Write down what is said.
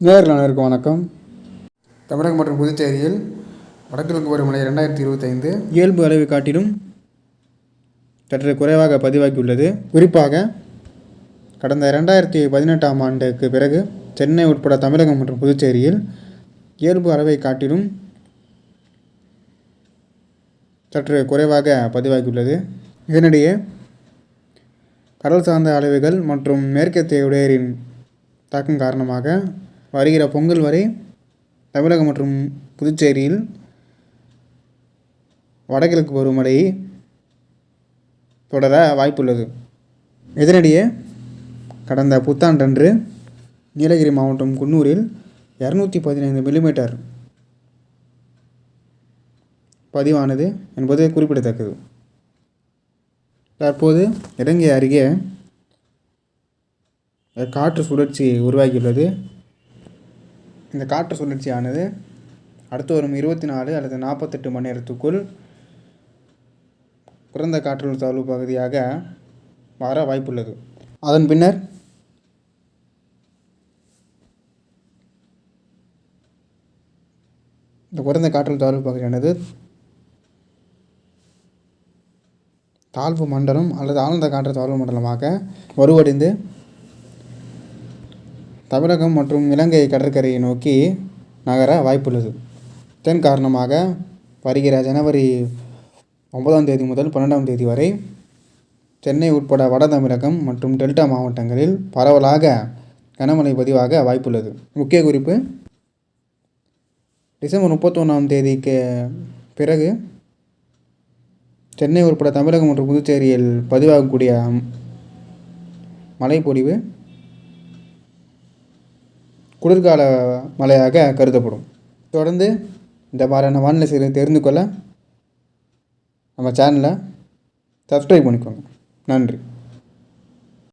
நேரில் அனைவருக்கும் வணக்கம். தமிழகம் மற்றும் புதுச்சேரியில் வடகிழக்கு பருவமழை ரெண்டாயிரத்தி இருபத்தைந்து இயல்பு அளவை காட்டிலும் சற்று குறைவாக பதிவாகியுள்ளது. குறிப்பாக கடந்த ரெண்டாயிரத்தி பதினெட்டாம் ஆண்டுக்கு பிறகு சென்னை உட்பட தமிழகம் மற்றும் புதுச்சேரியில் இயல்பு அளவை காட்டிலும் சற்று குறைவாக பதிவாகியுள்ளது. இதனிடையே கடல் சார்ந்த அலைவுகள் மற்றும் மேற்கத்திய இடையரின் தாக்கம் காரணமாக வருகிற பொங்கல் வரை தமிழகம் மற்றும் புதுச்சேரியில் வடகிழக்கு பருவமழை தொடர வாய்ப்புள்ளது. இதனிடையே கடந்த புத்தாண்டன்று நீலகிரி மாவட்டம் குன்னூரில் இரநூத்தி பதினைந்து மில்லிமீட்டர் பதிவானது என்பது குறிப்பிடத்தக்கது. தற்போது இலங்கை அருகே காற்று சுழற்சி உருவாகியுள்ளது. இந்த காற்று சுழற்சியானது அடுத்து வரும் இருபத்தி நாலு அல்லது நாற்பத்தெட்டு மணி நேரத்துக்குள் குறைந்த காற்றழுத்த தாழ்வு பகுதியாக மாற வாய்ப்புள்ளது. அதன் பின்னர் இந்த குறைந்த காற்றழுத்த தாழ்வு பகுதியானது தாழ்வு மண்டலம் அல்லது ஆழ்ந்த காற்று தாழ்வு மண்டலமாக வலுவடைந்து தமிழகம் மற்றும் இலங்கை கடற்கரையை நோக்கி நகர வாய்ப்புள்ளது. இதன் காரணமாக வருகிற ஜனவரி ஒன்பதாம் தேதி முதல் பன்னெண்டாம் தேதி வரை சென்னை உட்பட வட தமிழகம் மற்றும் டெல்டா மாவட்டங்களில் பரவலாக கனமழை பதிவாக வாய்ப்புள்ளது. முக்கிய குறிப்பு டிசம்பர் முப்பத்தொன்னாம் தேதிக்கு பிறகு சென்னை உட்பட தமிழகம் மற்றும் புதுச்சேரியில் பதிவாகக்கூடிய மழைப்பொழிவு குளிர்கால மழையாக கருதப்படும். தொடர்ந்து இந்த மாதிரியான வானிலை செய்திகளை தெரிந்து கொள்ள நம்ம சேனலை சப்ஸ்கிரைப் பண்ணிக்கோங்க. நன்றி.